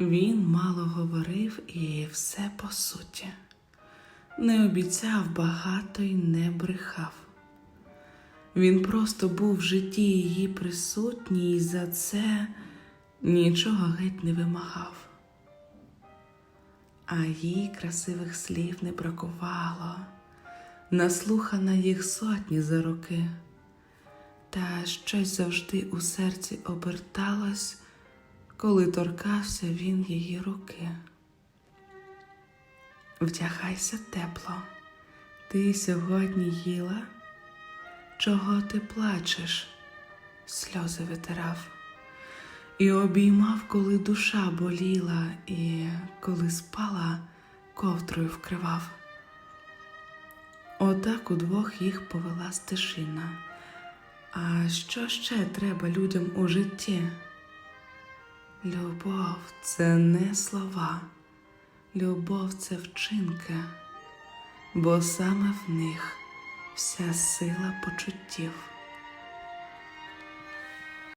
Він мало говорив і все по суті. Не обіцяв багато й не брехав. Він просто був в житті її присутній і за це нічого геть не вимагав. А їй красивих слів не бракувало, наслухана їх сотні за роки, та щось завжди у серці оберталось, коли торкався він її руки. Вдягайся тепло, ти сьогодні їла, чого ти плачеш, сльози витирав, і обіймав, коли душа боліла, і коли спала, ковдрою вкривав. Отак удвох їх повела стежина. А що ще треба людям у житті? Любов це не слова, любов це вчинки, бо саме в них вся сила почуттів.